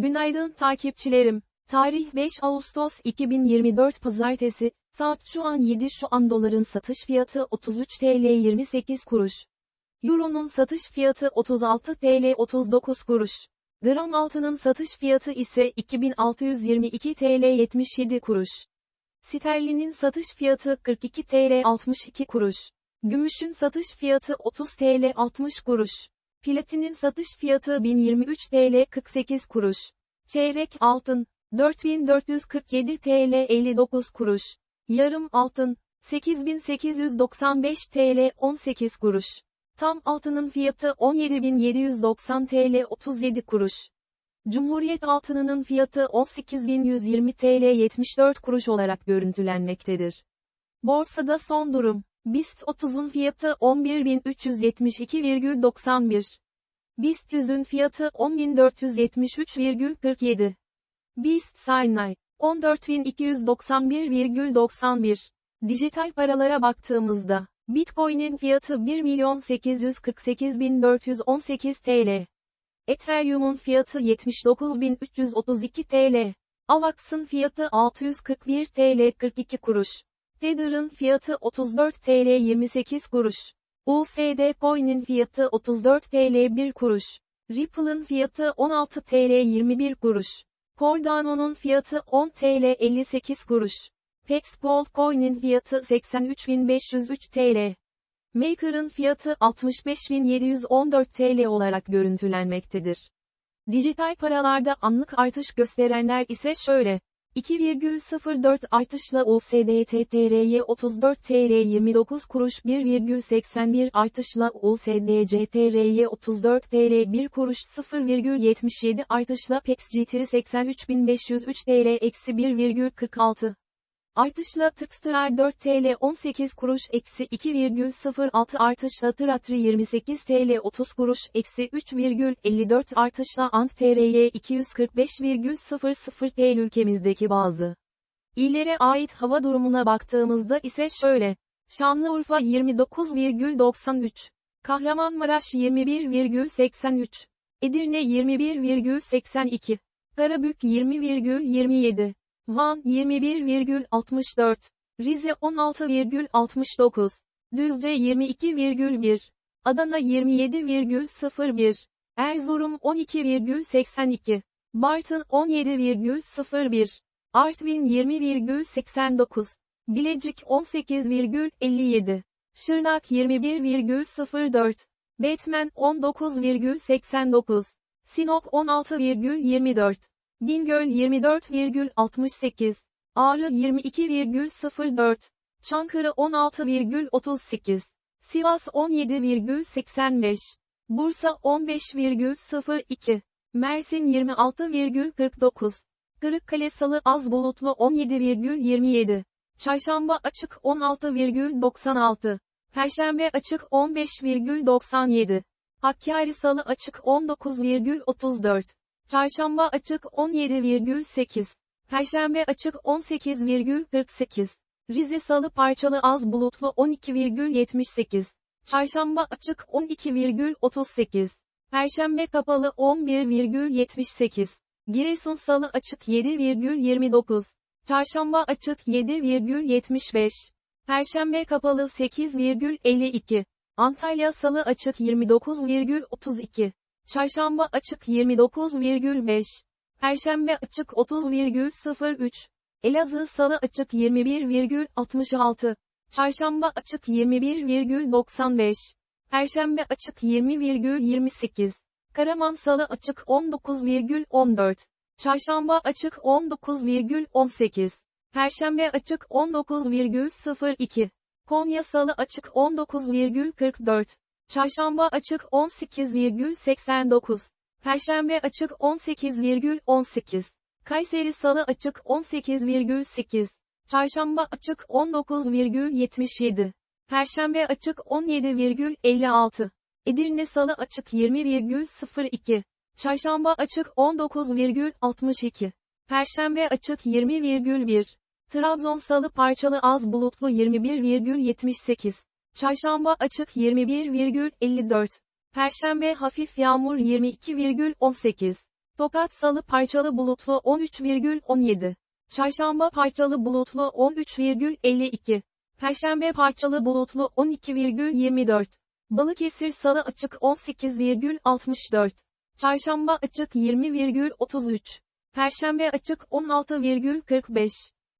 Günaydın takipçilerim. Tarih 5 Ağustos 2024 Pazartesi, saat şu an 7 şu an doların satış fiyatı 33 TL 28 kuruş. Euro'nun satış fiyatı 36 TL 39 kuruş. Gram altının satış fiyatı ise 2622 TL 77 kuruş. Sterlinin satış fiyatı 42 TL 62 kuruş. Gümüşün satış fiyatı 30 TL 60 kuruş. Platinin satış fiyatı 1023 TL 48 kuruş. Çeyrek altın 4447 TL 59 kuruş. Yarım altın 8895 TL 18 kuruş. Tam altının fiyatı 17790 TL 37 kuruş. Cumhuriyet altınının fiyatı 18120 TL 74 kuruş olarak görüntülenmektedir. Borsada son durum. BIST 30'un fiyatı 11.372,91. BIST 100'ün fiyatı 10.473,47. BIST Saynay 14.291,91. Dijital paralara baktığımızda, Bitcoin'in fiyatı 1.848.418 TL. Ethereum'un fiyatı 79.332 TL. Avax'ın fiyatı 641 TL 42 kuruş. Tether'ın fiyatı 34 TL 28 kuruş. USD Coin'in fiyatı 34 TL 1 kuruş. Ripple'ın fiyatı 16 TL 21 kuruş. Cardano'nun fiyatı 10 TL 58 kuruş. Pex Gold Coin'in fiyatı 83.503 TL. Maker'ın fiyatı 65.714 TL olarak görüntülenmektedir. Dijital paralarda anlık artış gösterenler ise şöyle. 2,04 artışla USDT-TRY 34 TL 29 kuruş 1,81 artışla USDC-TRY 34 TL 1 kuruş 0,77 artışla PEXGT 83.503 TL eksi 1,46 Artışla Tıkstray 4 TL 18 kuruş eksi 2,06 artışla Tratri 28 TL 30 kuruş eksi 3,54 artışla Ant TRY 245,00 TL ülkemizdeki bazı illere ait hava durumuna baktığımızda ise şöyle. Şanlıurfa 29,93 Kahramanmaraş 21,83 Edirne 21,82 Karabük 20,27 Van 21,64, Rize 16,69, Düzce 22,1, Adana 27,01, Erzurum 12,82, Bartın 17,01, Artvin 20,89, Bilecik 18,57, Şırnak 21,04, Batman 19,89, Sinop 16,24, Bingöl 24,68, Ağrı 22,04, Çankırı 16,38, Sivas 17,85, Bursa 15,02, Mersin 26,49, Kırıkkale Salı az bulutlu 17,27, Çarşamba açık 16,96, Perşembe açık 15,97, Hakkari Salı açık 19,34, Çarşamba açık 17,8. Perşembe açık 18,48. Rize Salı parçalı az bulutlu 12,78. Çarşamba açık 12,38. Perşembe kapalı 11,78. Giresun Salı açık 7,29. Çarşamba açık 7,75. Perşembe kapalı 8,52. Antalya Salı açık 29,32. Çarşamba açık 29,5. Perşembe açık 30,03. Elazığ Salı açık 21,66. Çarşamba açık 21,95. Perşembe açık 20,28. Karaman Salı açık 19,14. Çarşamba açık 19,18. Perşembe açık 19,02. Konya Salı açık 19,44. Çarşamba açık 18,89. Perşembe açık 18,18. Kayseri Salı açık 18,8. Çarşamba açık 19,77. Perşembe açık 17,56. Edirne Salı açık 20,02. Çarşamba açık 19,62. Perşembe açık 20,1. Trabzon Salı parçalı az bulutlu 21,78. Çarşamba açık 21,54. Perşembe hafif yağmur 22,18. Tokat Salı parçalı bulutlu 13,17. Çarşamba parçalı bulutlu 13,52. Perşembe parçalı bulutlu 12,24. Balıkesir Salı açık 18,64. Çarşamba açık 20,33. Perşembe açık 16,45.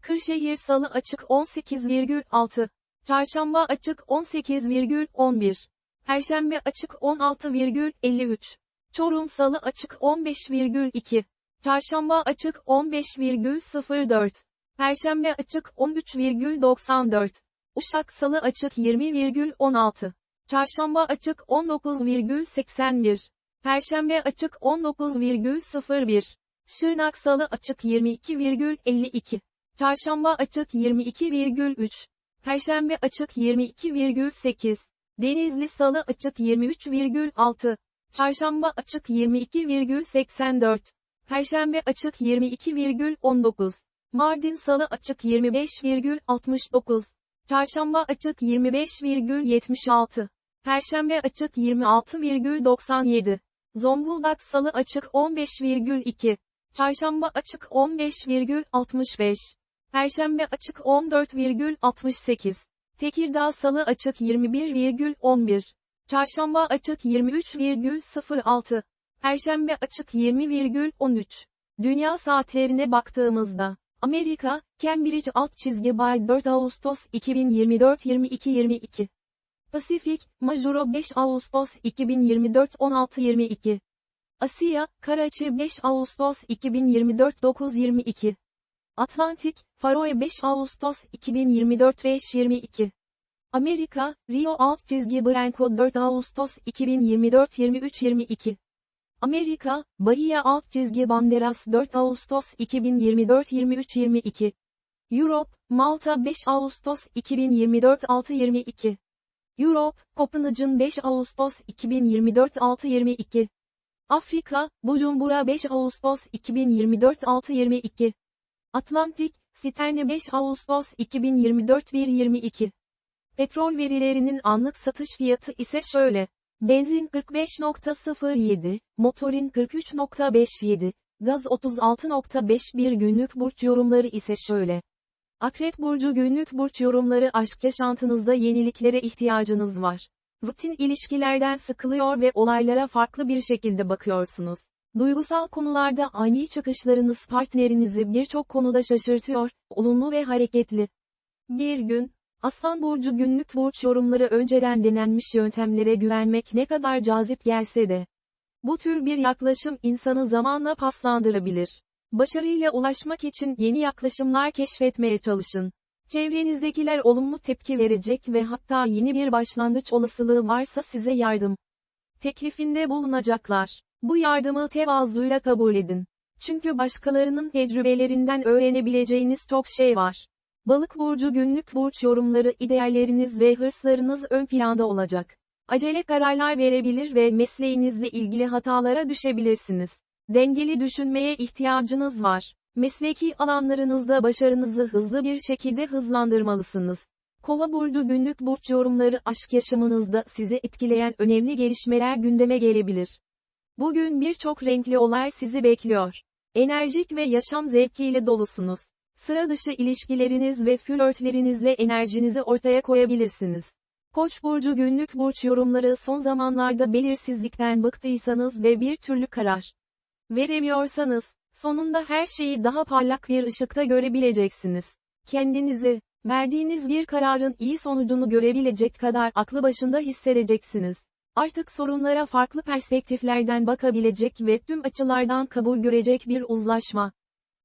Kırşehir Salı açık 18,6. Çarşamba açık 18,11. Perşembe açık 16,53. Çorum Salı açık 15,2. Çarşamba açık 15,04. Perşembe açık 13,94. Uşak Salı açık 20,16. Çarşamba açık 19,81. Perşembe açık 19,01. Şırnak Salı açık 22,52. Çarşamba açık 22,3. Perşembe açık 22,8. Denizli Salı açık 23,6. Çarşamba açık 22,84. Perşembe açık 22,19. Mardin Salı açık 25,69. Çarşamba açık 25,76. Perşembe açık 26,97. Zonguldak Salı açık 15,2. Çarşamba açık 15,65. Perşembe açık 14,68. Tekirdağ Salı açık 21,11. Çarşamba açık 23,06. Perşembe açık 20,13. Dünya saatlerine baktığımızda, Amerika, Cambridge alt çizgi bay 4 Ağustos 2024 22.22. Pasifik, Majuro 5 Ağustos 2024 16.22. Asya, Karaçi 5 Ağustos 2024 9.22. Atlantik, Faroe 5 Ağustos 2024 5.22. Amerika, Rio alt çizgi Branco 4 Ağustos 2024 23.22. Amerika, Bahia alt çizgi Banderas 4 Ağustos 2024 23.22. Europe, Malta 5 Ağustos 2024 6.22. Europe, Copenhagen 5 Ağustos 2024 6.22. Afrika, Bujumbura 5 Ağustos 2024 6.22. Atlantik, Sterne 5 Ağustos 2024 1.22. Petrol verilerinin anlık satış fiyatı ise şöyle. Benzin 45.07, motorin 43.57, gaz 36.51 günlük burç yorumları ise şöyle. Akrep Burcu günlük burç yorumları aşk yaşantınızda yeniliklere ihtiyacınız var. Rutin ilişkilerden sıkılıyor ve olaylara farklı bir şekilde bakıyorsunuz. Duygusal konularda ani çıkışlarınız partnerinizi birçok konuda şaşırtıyor, olumlu ve hareketli. Bir gün, Aslan Burcu günlük burç yorumları önceden denenmiş yöntemlere güvenmek ne kadar cazip gelse de. Bu tür bir yaklaşım insanı zamanla paslandırabilir. Başarıyla ulaşmak için yeni yaklaşımlar keşfetmeye çalışın. Çevrenizdekiler olumlu tepki verecek ve hatta yeni bir başlangıç olasılığı varsa size yardım teklifinde bulunacaklar. Bu yardımı tevazuyla kabul edin. Çünkü başkalarının tecrübelerinden öğrenebileceğiniz çok şey var. Balık burcu günlük burç yorumları idealleriniz ve hırslarınız ön planda olacak. Acele kararlar verebilir ve mesleğinizle ilgili hatalara düşebilirsiniz. Dengeli düşünmeye ihtiyacınız var. Mesleki alanlarınızda başarınızı hızlı bir şekilde hızlandırmalısınız. Kova burcu günlük burç yorumları aşk yaşamınızda sizi etkileyen önemli gelişmeler gündeme gelebilir. Bugün birçok renkli olay sizi bekliyor. Enerjik ve yaşam zevkiyle dolusunuz. Sıra dışı ilişkileriniz ve flörtlerinizle enerjinizi ortaya koyabilirsiniz. Koç burcu günlük burç yorumları son zamanlarda belirsizlikten bıktıysanız ve bir türlü karar veremiyorsanız, sonunda her şeyi daha parlak bir ışıkta görebileceksiniz. Kendinizi, verdiğiniz bir kararın iyi sonucunu görebilecek kadar aklı başında hissedeceksiniz. Artık sorunlara farklı perspektiflerden bakabilecek ve tüm açılardan kabul görecek bir uzlaşma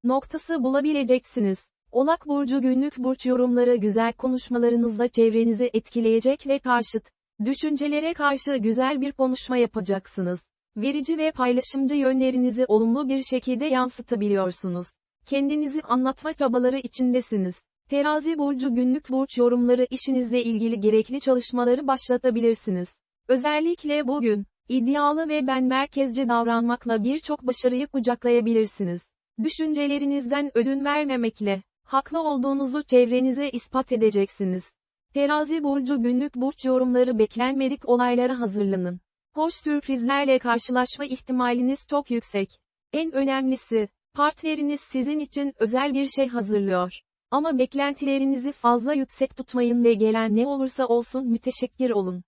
noktası bulabileceksiniz. Olak burcu günlük burç yorumları güzel konuşmalarınızla çevrenizi etkileyecek ve karşıt düşüncelere karşı güzel bir konuşma yapacaksınız. Verici ve paylaşımcı yönlerinizi olumlu bir şekilde yansıtabiliyorsunuz. Kendinizi anlatma çabaları içindesiniz. Terazi burcu günlük burç yorumları işinizle ilgili gerekli çalışmaları başlatabilirsiniz. Özellikle bugün, iddialı ve ben merkezci davranmakla birçok başarıyı kucaklayabilirsiniz. Düşüncelerinizden ödün vermemekle, haklı olduğunuzu çevrenize ispat edeceksiniz. Terazi burcu günlük burç yorumları beklenmedik olaylara hazırlanın. Hoş sürprizlerle karşılaşma ihtimaliniz çok yüksek. En önemlisi, partneriniz sizin için özel bir şey hazırlıyor. Ama beklentilerinizi fazla yüksek tutmayın ve gelen ne olursa olsun müteşekkir olun.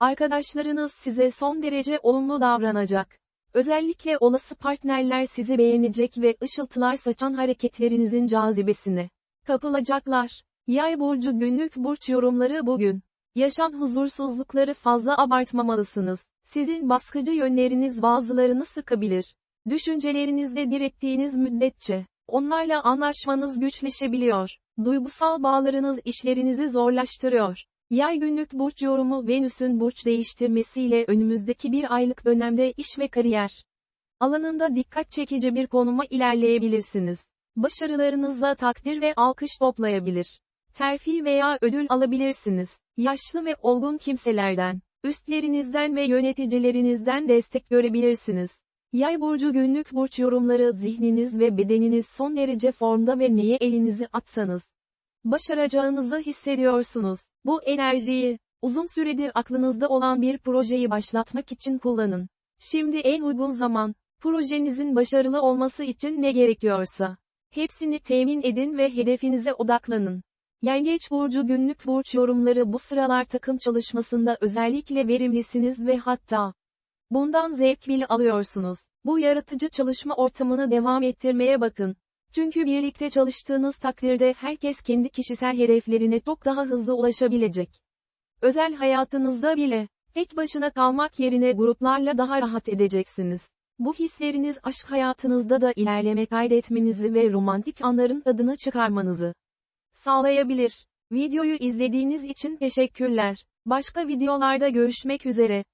Arkadaşlarınız size son derece olumlu davranacak. Özellikle olası partnerler sizi beğenecek ve ışıltılar saçan hareketlerinizin cazibesine kapılacaklar. Yay burcu günlük burç yorumları bugün. Yaşam huzursuzlukları fazla abartmamalısınız. Sizin baskıcı yönleriniz bazılarını sıkabilir. Düşüncelerinizde direttiğiniz müddetçe, onlarla anlaşmanız güçleşebiliyor. Duygusal bağlarınız işlerinizi zorlaştırıyor. Yay günlük burç yorumu Venüs'ün burç değiştirmesiyle önümüzdeki bir aylık dönemde iş ve kariyer alanında dikkat çekici bir konuma ilerleyebilirsiniz. Başarılarınızla takdir ve alkış toplayabilir. Terfi veya ödül alabilirsiniz. Yaşlı ve olgun kimselerden, üstlerinizden ve yöneticilerinizden destek görebilirsiniz. Yay burcu günlük burç yorumları zihniniz ve bedeniniz son derece formda ve neye elinizi atsanız başaracağınızı hissediyorsunuz. Bu enerjiyi uzun süredir aklınızda olan bir projeyi başlatmak için kullanın. Şimdi en uygun zaman projenizin başarılı olması için ne gerekiyorsa hepsini temin edin ve hedefinize odaklanın. Yengeç burcu günlük burç yorumları bu sıralar takım çalışmasında özellikle verimlisiniz ve hatta bundan zevk bile alıyorsunuz. Bu yaratıcı çalışma ortamını devam ettirmeye bakın. Çünkü birlikte çalıştığınız takdirde herkes kendi kişisel hedeflerine çok daha hızlı ulaşabilecek. Özel hayatınızda bile, tek başına kalmak yerine gruplarla daha rahat edeceksiniz. Bu hisleriniz aşk hayatınızda da ilerleme kaydetmenizi ve romantik anların tadını çıkarmanızı sağlayabilir. Videoyu izlediğiniz için teşekkürler. Başka videolarda görüşmek üzere.